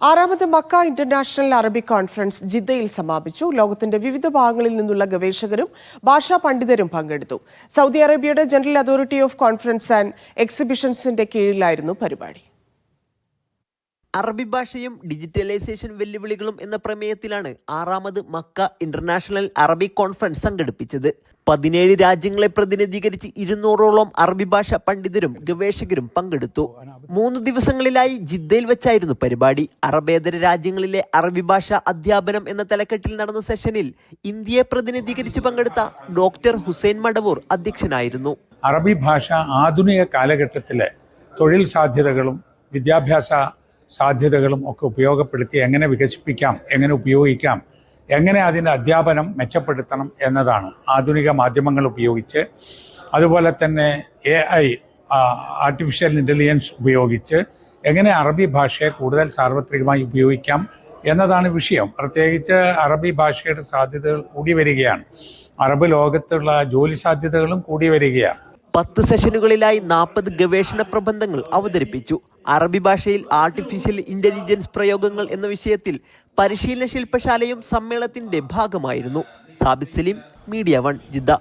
ആറാമത് Mecca international Arabic conference ജിദ്ദയിൽ സമാപിച്ചു. ലോകത്തിന്റെ വിവിധ ഭാഗങ്ങളിൽ നിന്നുള്ള ഗവേഷകരും ഭാഷാ പണ്ഡിതരും പങ്കെടുത്തു. സൗദി അറേബ്യയുടെ general authority of conference and എക്സിബിഷൻസിന്റെ കീഴിലായിരുന്നു പരിപാടി. അറബി ഭാഷയും ഡിജിറ്റലൈസേഷൻ വെല്ലുവിളികളും എന്ന പ്രമേയത്തിലാണ് ആറാമത് മക്ക ഇന്റർനാഷണൽ അറബി കോൺഫറൻസ് സംഘടിപ്പിച്ചത്. പതിനേഴ് രാജ്യങ്ങളെ പ്രതിനിധീകരിച്ച് ഇരുന്നൂറോളം അറബി ഭാഷ പണ്ഡിതരും ഗവേഷകരും പങ്കെടുത്തു. മൂന്ന് ദിവസങ്ങളിലായി ജിദ്ദയിൽ വെച്ചായിരുന്നു പരിപാടി. അറബേതര രാജ്യങ്ങളിലെ അറബി ഭാഷ അധ്യാപനം എന്ന തലക്കെട്ടിൽ നടന്ന സെഷനിൽ ഇന്ത്യയെ പ്രതിനിധീകരിച്ച് പങ്കെടുത്ത ഡോക്ടർ ഹുസൈൻ മടവൂർ അധ്യക്ഷനായിരുന്നു. അറബി ഭാഷ ആധുനിക കാലഘട്ടത്തിലെ തൊഴിൽ സാധ്യതകളും വിദ്യാഭ്യാസ സാധ്യതകളും ഒക്കെ ഉപയോഗപ്പെടുത്തി എങ്ങനെ വികസിപ്പിക്കാം എങ്ങനെ ഉപയോഗിക്കാം എങ്ങനെ അതിന്റെ അധ്യാപനം മെച്ചപ്പെടുത്തണം എന്നതാണ് ആധുനിക മാധ്യമങ്ങൾ ഉപയോഗിച്ച്. അതുപോലെ തന്നെ എ ഐ ആർട്ടിഫിഷ്യൽ ഇന്റലിജൻസ് ഉപയോഗിച്ച് എങ്ങനെ അറബി ഭാഷയെ കൂടുതൽ സാർവത്രികമായി ഉപയോഗിക്കാം എന്നതാണ് വിഷയം. പ്രത്യേകിച്ച് അറബി ഭാഷയുടെ സാധ്യതകൾ കൂടി വരികയാണ്. അറബ് ലോകത്തുള്ള ജോലി സാധ്യതകളും കൂടി വരികയാണ്. പത്ത് സെഷനുകളിലായി നാൽപ്പത് ഗവേഷണ പ്രബന്ധങ്ങൾ അവതരിപ്പിച്ചു. അറബി ഭാഷയിൽ ആർട്ടിഫിഷ്യൽ ഇന്റലിജൻസ് പ്രയോഗങ്ങൾ എന്ന വിഷയത്തിൽ പരിശീലന ശില്പശാലയും സമ്മേളനത്തിന്റെ ഭാഗമായിരുന്നു. Sabith Saleem media one Jeddah.